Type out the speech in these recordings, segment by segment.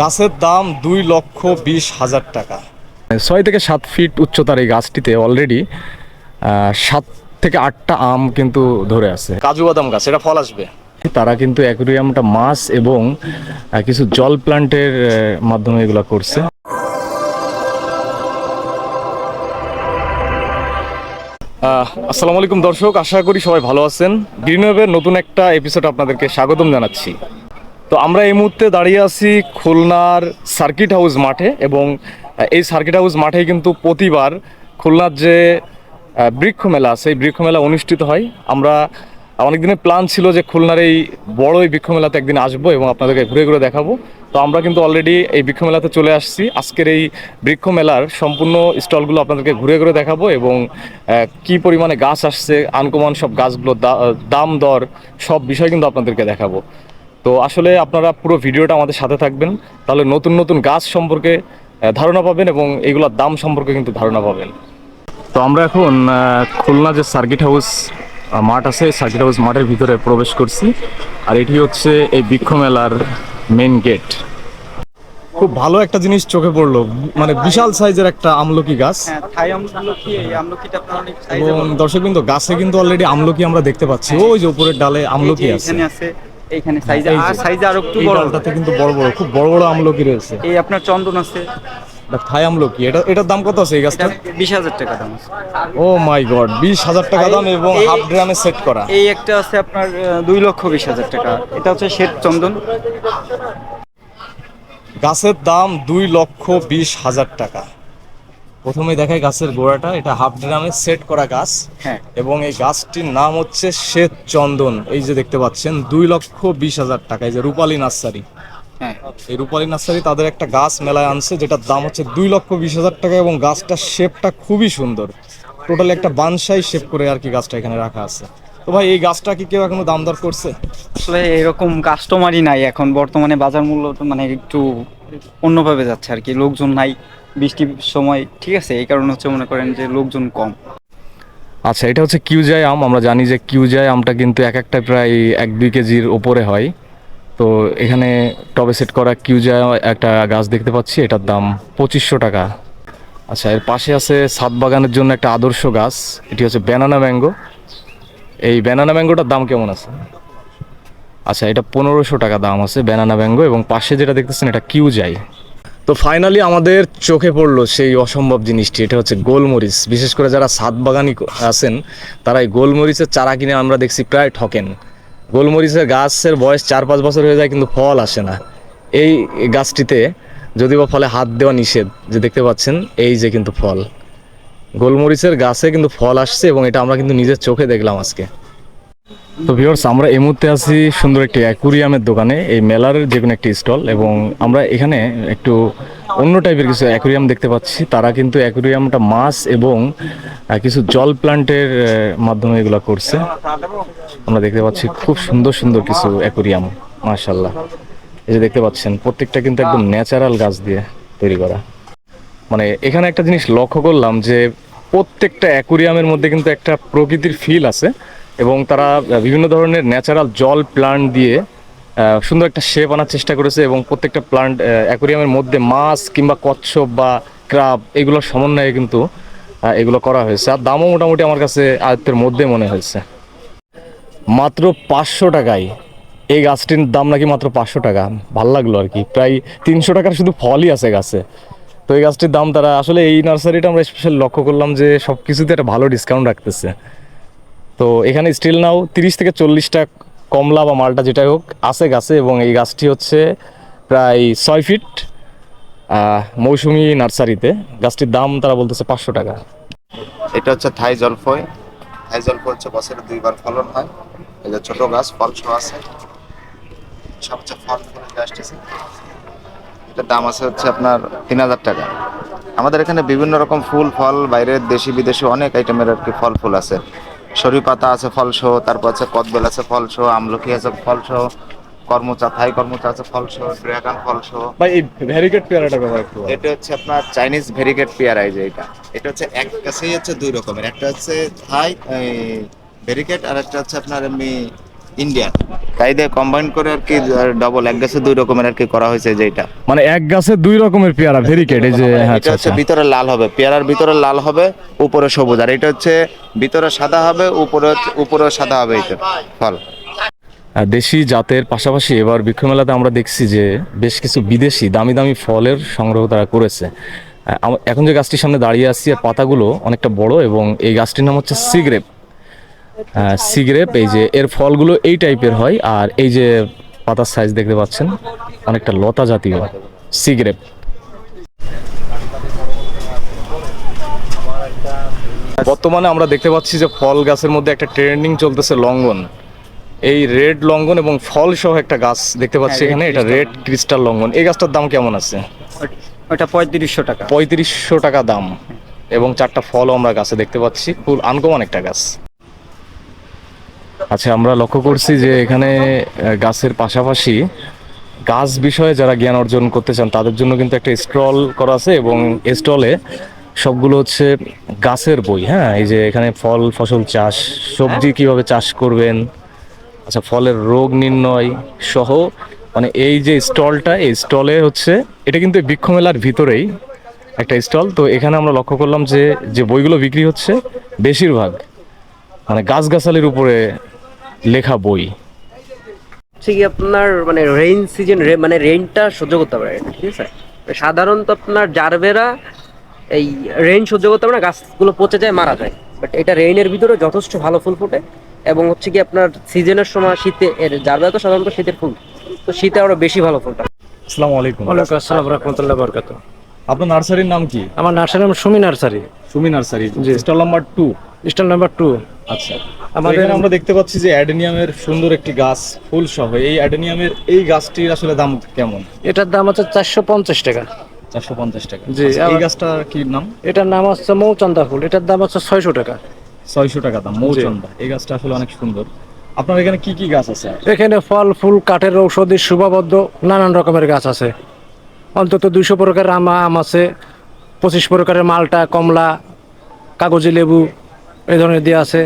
গাছের দাম দুই লক্ষ বিশ হাজার টাকা। ছয় থেকে সাত ফিট উচ্চতার এই গাছটিতে অলরেডি সাত থেকে আটটা আম কিন্তু ধরে আছে। কাজু বাদাম গাছ এটা ফল আসবে। তারা কিন্তু অ্যাকুরিয়ামটা মাছ এবং কিছু জল প্লান্টের মাধ্যমে এগুলো করছে। আসসালামু আলাইকুম দর্শক আশা করি সবাই ভালো আছেন। গ্রিন ওয়েবের নতুন একটা এপিসোড আপনাদেরকে স্বাগতম জানাচ্ছি। তো আমরা এই মুহূর্তে দাঁড়িয়ে আছি খুলনার সার্কিট হাউস মাঠে এবং এই সার্কিট হাউস মাঠে কিন্তু প্রতিবার খুলনার যে বৃক্ষ মেলা এই বৃক্ষ মেলা অনুষ্ঠিত হয়। আমরা অনেক দিনের প্ল্যান ছিল যে খুলনার এই বড় এই বৃক্ষ মেলাতে একদিন আসব এবং আপনাদেরকে ঘুরে ঘুরে দেখাবো। তো আমরা কিন্তু অলরেডি এই বৃক্ষ মেলাতে চলে আসছি। আজকের এই বৃক্ষ মেলার সম্পূর্ণ স্টলগুলো আপনাদেরকে ঘুরে ঘুরে দেখাবো এবং কি পরিমাণে গাছ আসছে, আনকমান সব গাছগুলোর দাম দর সব বিষয় কিন্তু আপনাদেরকে দেখাবো। তো আসলে আপনারা পুরো ভিডিওটা আমাদের সাথে থাকবেন। তাহলে নতুন নতুন গাছ সম্পর্কে ধারণা পাবেন এবং এগুলোর দাম সম্পর্কে কিন্তু ধারণা পাবেন। তো আমরা এখন খুলনা যে সার্কিট হাউস মাঠ আছে সার্কিট হাউস মাঠের ভিতরে প্রবেশ করছি। আর এটি হচ্ছে এই বৃক্ষ মেলার মেন গেট খুব ভালো একটা জিনিস চোখে পড়ল। মানে বিশাল সাইজের একটা আমলকি গাছ। হ্যাঁ থাই আমলকি এই আমলকিটা আপনার অনেক সাইজে এবং দর্শক কিন্তু গাছে কিন্তু অলরেডি আমলকি আমরা দেখতে পাচ্ছি। ওই যে উপরের ডালে আমলকি আছে। এইখানে সাইজে আর সাইজে আর একটু বড় ডালটাতে কিন্তু বড় বড় খুব বড় বড় আমলকি রয়েছে। এই আপনার চন্দন আছে। থাই আমলকি এটা এটার দাম কত আছে এই গাছটা বিশ হাজার টাকা দাম আছে। ও মাই গড বিশ হাজার টাকা দাম এবং হাফ ড্রামে সেট করা। এই একটা আছে আপনার দুই লক্ষ বিশ হাজার টাকা। এটা হচ্ছে শ্বেত চন্দন। গাছের দাম দুই লক্ষ বিশ হাজার টাকা। প্রথমে দেখায় গাছের গোড়াটা। এটা হাফ ড্রামে সেট করা গাছ। হ্যাঁ। এবং এই গাছটির নাম হচ্ছে শ্বেত চন্দন। এই যে দেখতে পাচ্ছেন দুই লক্ষ বিশ হাজার টাকা। এই যে রূপালী নার্সারি। হ্যাঁ। এই রূপালী নার্সারি তাদের একটা গাছ মেলায় আনছে যেটার দাম হচ্ছে দুই লক্ষ বিশ হাজার টাকা এবং গাছটার শেপটা খুবই সুন্দর। টোটালি একটা বানসাই শেপ করে আর কি গাছটা এখানে রাখা আছে। তো ভাই এই গাছটা কি কেউ এখনও দাম দর করছে? আসলে এরকম কাস্টমারই নাই এখন। বর্তমানে বাজার মূল্য মানে একটু অন্যভাবে যাচ্ছে আর কি। লোকজন নাই। বৃষ্টির সময়, ঠিক আছে? এই কারণে হচ্ছে মনে করেন যে লোকজন কম। আচ্ছা এটা হচ্ছে কিউজাই আম। আমরা জানি যে কিউজাই আমটা কিন্তু এক একটা প্রায় এক দুই কেজির ওপরে হয়। তো এখানে টবে সেট করা কিউজাই একটা গাছ দেখতে পাচ্ছি, এটার দাম পঁচিশশো টাকা। আচ্ছা এর পাশে আছে সাত বাগানের জন্য একটা আদর্শ গাছ। এটি হচ্ছে ব্যানানা ম্যাঙ্গো। এই ব্যানানা ম্যাঙ্গোটার দাম কেমন আছে? আচ্ছা এটা পনেরোশো টাকা দাম আছে ব্যানানা ম্যাঙ্গো এবং পাশে যেটা দেখতেছেন এটা কিউজাই। তো ফাইনালি আমাদের চোখে পড়ল সেই অসম্ভব জিনিসটি, এটা হচ্ছে গোলমরিচ। বিশেষ করে যারা সাত বাগানি আছেন, তারা এই গোলমরিচের চারা কিনে আমরা দেখছি প্রায় ঠকেন। গোলমরিচের গাছের বয়স চার পাঁচ বছর হয়ে যায় কিন্তু ফল আসে না। এই গাছটিতে যদি বা ফলে হাত দেওয়া নিষেধ, যে দেখতে পাচ্ছেন, এই যে কিন্তু ফল। গোলমরিচের গাছে কিন্তু ফল আসছে এবং এটা আমরা কিন্তু নিজের চোখে দেখলাম আজকে। তো ভিউয়ার্স আমরা এই মুহূর্তে আছি সুন্দর একটি অ্যাকুরিয়ামের দোকানে, এই মেলার যে কোনো একটি স্টল এবং আমরা এখানে একটু অন্য টাইপের কিছু অ্যাকুরিয়াম দেখতে পাচ্ছি। তারা কিন্তু অ্যাকুরিয়ামটা মাছ এবং কিছু জল প্লান্টের মাধ্যমে এগুলো করছে। আমরা দেখতে পাচ্ছি খুব সুন্দর সুন্দর কিছু অ্যাকুরিয়াম মাশাল্লাহ এই যে দেখতে পাচ্ছেন, প্রত্যেকটা কিন্তু একদম ন্যাচারাল গাছ দিয়ে তৈরি করা। মানে এখানে একটা জিনিস লক্ষ্য করলাম যে, প্রত্যেকটা অ্যাকুরিয়ামের মধ্যে কিন্তু একটা প্রকৃতির ফিল আছে। এবং তারা বিভিন্ন ধরনের ন্যাচারাল জল প্লান্ট দিয়ে সুন্দর একটা শেপ আনার চেষ্টা করেছে এবং প্রত্যেকটা প্লান্ট অ্যাকোরিয়ামের মধ্যে মাছ কিংবা কচ্ছপ বা ক্রাব এগুলোর সমন্বয়ে কিন্তু এগুলো করা হয়েছে। আর দামও মোটামুটি আমার কাছে আয়ত্তের মধ্যে মনে হয়েছে। মাত্র পাঁচশো টাকায় এই গাছটির দাম নাকি মাত্র পাঁচশো টাকা। ভালো লাগল আর কি। প্রায় তিনশো টাকার শুধু ফলই আছে গাছে। তো এই গাছটির দাম তারা, আসলে এই নার্সারিটা আমরা স্পেশাল লক্ষ্য করলাম যে সব কিছুতে একটা ভালো ডিসকাউন্ট রাখতেছে। তো এখানে স্টিল নাও তিরিশ থেকে চল্লিশটা কমলা বা মালটা যেটাই হোক আছে গাছে এবং এই গাছটি হচ্ছে প্রায় ছয় ফিট মৌসুমি নার্সারিতে। গাছটির দাম তারা বলতেছে পাঁচশো টাকা। এটা হচ্ছে থাই জলফই। থাই জলফই হচ্ছে বছরে দুইবার ফলন হয়। যে ছোট গাছ, ফল ছো আছে। সব হচ্ছে ফল ফুলের গাছটি এটার দাম আছে হচ্ছে আপনার তিন হাজার টাকা। আমাদের এখানে বিভিন্ন রকম ফুল, ফল, বাইরের দেশি বিদেশি অনেক আইটেমের আর কি ফল ফুল আছে। সরি পাতা আছে ফলসহ তারপর আছে কদবেল আছে ফলসহ আমলকি আছে ফলসহ কর্মচা থাই কর্মচা আছে ফলসহ ড্রাগন ফলসহ। ভাই এই ভেরিকেট পেয়ারাটা কথা একটু এটা হচ্ছে আপনার চাইনিজ ভেরিকেট পেয়ারা এই যে এটা। এটা হচ্ছে এক কাছেই হচ্ছে দুই রকমের। একটা হচ্ছে থাই ভেরিকেট আর একটা হচ্ছে আপনার এমনি ইন্ডিয়ান তাই দিয়ে কম্বাইন করে আর কি ডবল এক গাছে দুই রকমের আর কি করা হয়েছে যেটা মানে এক গাছে দুই রকমের পেয়ারা ভেরিকেট এই যে এটা আচ্ছা হচ্ছে আচ্ছা। ভিতরে লাল হবে পেয়ারার ভিতরে লাল হবে উপরে সবুজ আর এটা হচ্ছে ভিতরে সাদা হবে উপরে উপরে সাদা হবে এটা ফল। আর দেশি জাতের পাশাপাশি এবার বৃক্ষ মেলাতে আমরা দেখছি যে বেশ কিছু বিদেশি দামি দামি ফলের সংগ্রহ তারা করেছে। এখন যে গাছটির সামনে দাঁড়িয়ে আছি এর পাতাগুলো অনেকটা বড় এবং এই গাছটির নাম হচ্ছে সিগ্রেপ। সিগ্রেপ এই যে এর ফলগুলো এই টাইপের হয় আর এই যে পাতার সাইজ দেখতে পাচ্ছেন অনেকটা লতা জাতীয় সিগ্রেপ বর্তমানে আমরা দেখতে পাচ্ছি যে ফল গাছের মধ্যে একটা ট্রেন্ডিং চলতেছে লঙ্ঘন এই রেড লঙ্ঘন এবং ফল সহ একটা গাছ দেখতে পাচ্ছি হ্যাঁ, এখানে এটা রেড ক্রিস্টাল লঙ্ঘন এই গাছটার দাম কেমন আছে? ওটা পঁয়ত্রিশশো টাকা। পঁয়ত্রিশশো টাকা দাম। এবং চারটা ফলও আমরা গাছে দেখতে পাচ্ছি। ফুল আনকমন একটা গাছ। আচ্ছা আমরা লক্ষ্য করছি যে এখানে গাছের পাশাপাশি গাছ বিষয়ে যারা জ্ঞান অর্জন করতে চান, তাদের জন্য কিন্তু একটা স্টল করা আছে এবং স্টলে সবগুলো হচ্ছে গাছের বই হ্যাঁ? এই যে এখানে ফল, ফসল চাষ, সবজি কীভাবে চাষ করবেন আচ্ছা ফলের রোগ নির্ণয় সহ মানে এই যে স্টলটা, এই স্টলে হচ্ছে, এটা কিন্তু বৃক্ষ মেলার ভিতরেই একটা স্টল। তো এখানে আমরা লক্ষ্য করলাম যে যে বইগুলো বিক্রি হচ্ছে, বেশিরভাগ মানে গাছগাছালির উপরে লেখা বই। হচ্ছে কি আপনার মানে রেইন সিজন মানে রেইনটা সহ্য করতে পারে ঠিক আছে? সাধারণত আপনার জারবেরা এই রেইন সহ্য করতে পারে না গাছগুলো পচে যায় মারা যায়। বাট এটা রেইনের ভিতরে যথেষ্ট ভালো ফুল ফোটে এবং হচ্ছে কি আপনার সিজনের সময় শীতে এর জারবেরা তো সাধারণত শীতের ফুল তো শীতে আরও বেশি ভালো ফুলটা। আসসালামু আলাইকুম। ওয়ালাইকুম আসসালাম রহমতুল্লাহ বরকাত। আপনার নার্সারির নাম কি? আমার নার্সারি নাম Sumi nursery. Sumi nursery. Stall number two stall number two আচ্ছা। আমাদের আমরা দেখতে পাচ্ছি যে অ্যাডেনিয়ামের সুন্দর একটি গাছ ফুল সহ। এই অ্যাডেনিয়ামের এই গাছটির আসলে দাম কেমন? এটার দাম হচ্ছে চারশো পঞ্চাশ টাকা। চারশো পঞ্চাশ টাকা। জি, আচ্ছা, এই গাছটার কি নাম? এটার নাম হচ্ছে মৌচন্দা ফুল। এটার দাম হচ্ছে ছয়শো টাকা। ছয়শো টাকা দাম মৌচন্দা। এই গাছটা আসলে অনেক সুন্দর। আপনার এখানে কি কি গাছ আছে? এখানে ফল ফুল কাঠের ঔষধি শুভাবদ্ধ নানান রকমের গাছ আছে। অন্তত দুইশো প্রকারের আম আম আছে পঁচিশ প্রকারের মালটা কমলা কাগজি লেবু এই ধরনের দিয়ে আছে।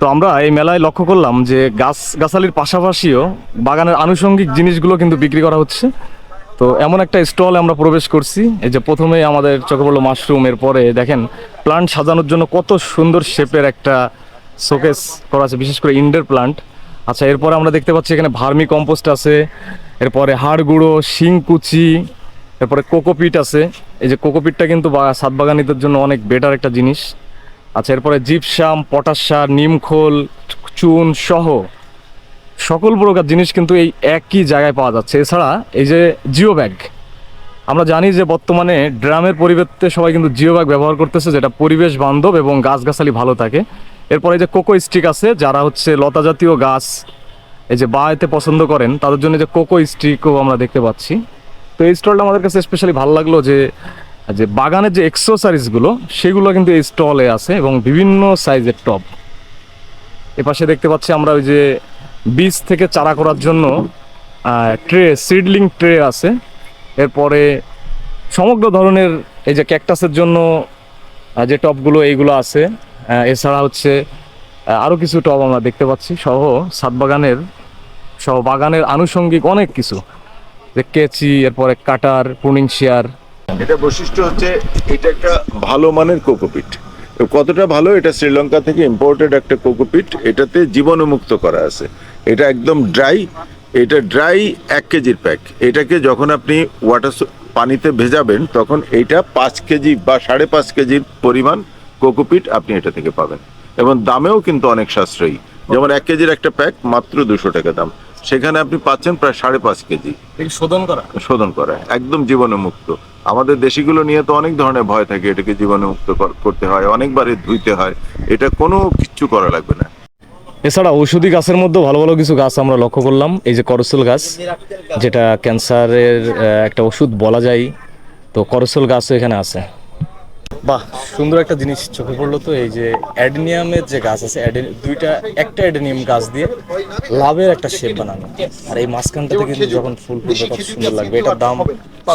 তো আমরা এই মেলায় লক্ষ্য করলাম যে গাছ, গাছালির পাশাপাশিও বাগানের আনুষঙ্গিক জিনিসগুলো কিন্তু বিক্রি করা হচ্ছে। তো এমন একটা স্টল আমরা প্রবেশ করছি, এই যে প্রথমে আমাদের চোখে পড়ল মাশরুম, এরপরে দেখেন প্লান্ট সাজানোর জন্য কত সুন্দর শেপের একটা শোকেস করা আছে, বিশেষ করে ইনডোর প্লান্ট আচ্ছা এরপরে আমরা দেখতে পাচ্ছি এখানে ভার্মি কম্পোস্ট আছে, এরপরে হাড় গুঁড়ো শিংকুচি এরপরে কোকোপিট আছে। এই যে কোকোপিটটা কিন্তু ছাদ বাগানিদের জন্য অনেক বেটার একটা জিনিস। আচ্ছা এরপরে জিপসাম, পটাশ, নিমখোল, চুন সহ সকল প্রকার জিনিস কিন্তু এই একই জায়গায় পাওয়া যাচ্ছে। এছাড়া এই যে জিও ব্যাগ, আমরা জানি যে বর্তমানে ড্রামের পরিবর্তে সবাই কিন্তু জিও ব্যাগ ব্যবহার করতেছে, যেটা পরিবেশ বান্ধব এবং গাছগাছালি ভালো থাকে। এরপরে এই যে কোকো স্টিক আছে, যারা হচ্ছে লতা জাতীয় গাছ, এই যে বাড়িতে পছন্দ করেন, তাদের জন্য যে কোকো স্টিকও আমরা দেখতে পাচ্ছি। তো এই স্টলটা আমাদের কাছে স্পেশালি ভালো লাগল যে যে বাগানের যে এক্সেসরিজগুলো সেগুলো কিন্তু এই স্টলে আছে এবং বিভিন্ন সাইজের টব এপাশে দেখতে পাচ্ছি আমরা ওই যে বীজ থেকে চারা করার জন্য ট্রে সিডলিং ট্রে আছে। এরপরে সমগ্র ধরনের এই যে ক্যাকটাসের জন্য যে টবগুলো এইগুলো আছে। এছাড়া হচ্ছে আরও কিছু টব আমরা দেখতে পাচ্ছি। সহ সাত বাগানের, সহ বাগানের আনুষঙ্গিক অনেক কিছু। যে কেচি, এরপরে কাটার পুনিং শেয়ার এটা বৈশিষ্ট্য হচ্ছে, এটা একটা ভালো মানের কোকোপিট। কতটা ভালো? এটা শ্রীলঙ্কা থেকে ইম্পোর্টেড একটা কোকোপিট। এটাতে জীবাণুমুক্ত করা আছে। এটা একদম ড্রাই এটা ড্রাই এক কেজির প্যাক এটাকে যখন আপনি ওয়াটার পানিতে ভেজাবেন, তখন এটা পাঁচ কেজি বা সাড়ে পাঁচ কেজির পরিমাণ কোকোপিট আপনি এটা থেকে পাবেন। এবং দামেও কিন্তু অনেক সাশ্রয়ী। যেমন এক কেজির একটা প্যাক মাত্র দুশো টাকা দাম। সেখানে আপনি পাচ্ছেন প্রায় সাড়ে পাঁচ কেজি। শোধন করা? শোধন করা একদম জীবাণুমুক্ত আমাদের দেশিগুলো নিয়ে তো অনেক ধরনের ভয় থাকে এটাকে জীবাণুমুক্ত কর- করতে হয় অনেকবারই ধুইতে হয়। এটা কোনো কিচ্ছু করা লাগবে না। এছাড়া ঔষধি গাছের মধ্যে ভালো ভালো কিছু গাছ আমরা লক্ষ্য করলাম এই যে করসল গাছ যেটা ক্যান্সারের একটা ওষুধ বলা যায়। তো করসল গাছও এখানে আছে। বাহ, সুন্দর একটা জিনিস চোখে পড়ল তো, এই যে অ্যাডেনিয়ামের যে গাছ আছে দুইটা, একটা অ্যাডেনিয়াম গাছ দিয়ে লাভের একটা শেপ বানানো। আর এই মাঝখানটা থেকে কিন্তু যখন ফুল ফুটবে কত সুন্দর লাগবে। এটার দাম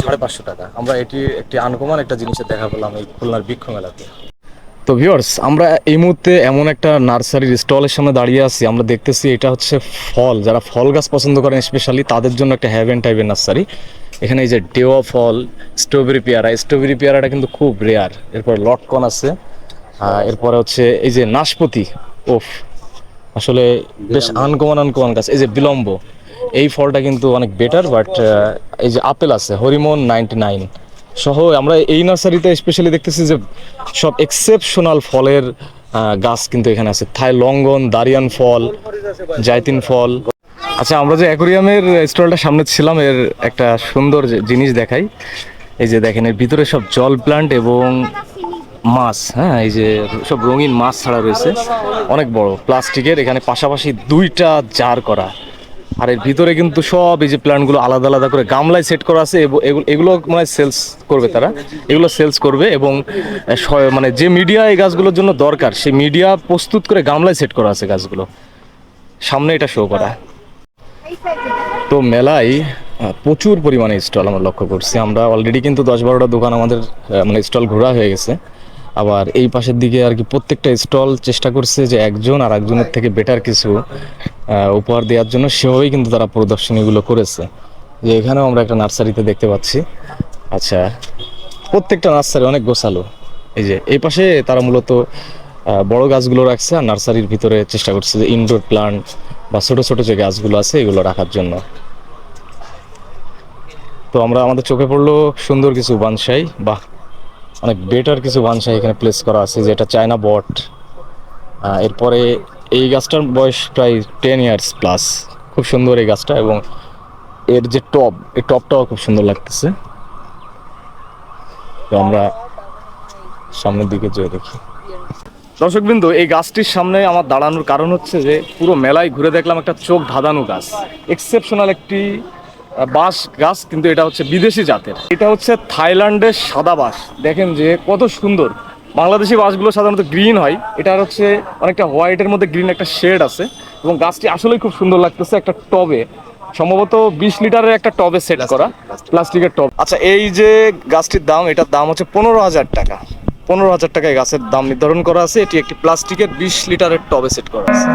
সাড়ে পাঁচশো টাকা। আমরা এটি একটি আনকমন একটা জিনিসের দেখা পেলাম এই খুলনার বৃক্ষ মেলাতে। তো ভিউয়ার্স আমরা এই মুহূর্তে এমন একটা নার্সারির স্টলের সামনে দাঁড়িয়ে আছি। আমরা দেখতেছি এটা হচ্ছে ফল। যারা ফল গাছ পছন্দ করেন স্পেশালি তাদের জন্য একটা হ্যাভেন টাইপের নার্সারি। এখানে এই যে ডেওয়া ফল স্ট্রবেরি পেয়ারা স্ট্রবেরি পেয়ারাটা কিন্তু খুব রেয়ার এরপর লটকন আছে। এরপরে হচ্ছে এই যে নাশপতি ওফ আসলে বেশ আনকমন আনকমন গাছ। এই যে বিলম্ব এই ফলটা কিন্তু অনেক বেটার বাট এই যে আপেল আছে হরিমন নাইনটি নাইন সহ আমরা এই নার্সারিতে স্পেশালি দেখতেছি যে সব এক্সেপশনাল ফলের গাছ কিন্তু এখানে আছে। থাই লঙ্গন দারিয়ান ফল জাইতিন ফল। আচ্ছা আমরা যে অ্যাকোরিয়ামের স্টলটা সামনে ছিলাম, এর একটা সুন্দর জিনিস দেখাই। এই যে দেখেন, এর ভিতরে সব জল প্লান্ট এবং মাছ হ্যাঁ এই যে সব রঙিন মাছ ছাড়া রয়েছে। অনেক বড়। প্লাস্টিকের এখানে পাশাপাশি দুইটা জার করা। আর এর ভিতরে কিন্তু সব এই যে প্ল্যান্টগুলো আলাদা আলাদা করে গামলায় সেট করা আছে এগুলো মানে সেলস করবে তারা। এগুলো সেলস করবে এবং মানে যে মিডিয়া এই গাছগুলোর জন্য দরকার, সেই মিডিয়া প্রস্তুত করে গামলায় সেট করা আছে গাছগুলো। সামনে এটা শো করা। তো মেলায় প্রচুর পরিমাণে স্টল আমরা লক্ষ্য করছি। আমরা অলরেডি কিন্তু দশ বারোটা দোকান আমাদের মানে স্টল ঘোরা হয়ে গেছে। আবার এই পাশের দিকে আর কি প্রত্যেকটা স্টল চেষ্টা করছে যে একজন আর একজনের থেকে বেটার কিছু উপহার দেওয়ার জন্য। সেভাবেই কিন্তু তারা প্রদর্শনীগুলো করেছে। যে এখানেও আমরা একটা নার্সারিতে দেখতে পাচ্ছি। আচ্ছা প্রত্যেকটা নার্সারি অনেক গোছালো। এই যে, এই পাশে তারা মূলত বড় গাছগুলো রাখছে আর নার্সারির ভিতরে চেষ্টা করছে যে ইনডোর প্লান্ট বা ছোট ছোট যে গাছগুলো আছে, এগুলো রাখার জন্য। তো আমরা, আমাদের চোখে পড়ল সুন্দর কিছু বানসাই। বাহ, অনেক বেটার কিছু বানসাই এখানে প্লেস করা আছে, যেটা চায়না বট এরপরে এই গাছটার বয়স প্রায় টেন ইয়ার্স প্লাস খুব সুন্দর এই গাছটা এবং এর যে টপ এই টপটাও খুব সুন্দর লাগতেছে। তো আমরা সামনের দিকে যেয়ে দেখি। দর্শকবৃন্দ এই গাছটির সামনে আমার দাঁড়ানোর কারণ হচ্ছে যে পুরো মেলায় ঘুরে দেখলাম একটা চোখ ধাঁধানো গাছ। এক্সেপশনাল একটি বাঁশ গাছ কিন্তু এটা হচ্ছে বিদেশি জাতের। এটা হচ্ছে থাইল্যান্ডের সাদা বাঁশ। দেখেন যে কত সুন্দর। বাংলাদেশি বাঁশগুলো সাধারণত গ্রিন হয়। এটার হচ্ছে অনেকটা হোয়াইটের মধ্যে গ্রিন একটা শেড আছে এবং গাছটি আসলেই খুব সুন্দর লাগতেছে একটা টবে। সম্ভবত বিশ লিটারের একটা টবে সেট করা প্লাস্টিকের টব। আচ্ছা এই যে গাছটির দাম এটার দাম হচ্ছে পনেরো হাজার টাকা। পনেরো হাজার টাকায় গাছের দাম নির্ধারণ করা আছে। এটি একটি প্লাস্টিকের বিশ লিটারের টবে সেট করা আছে।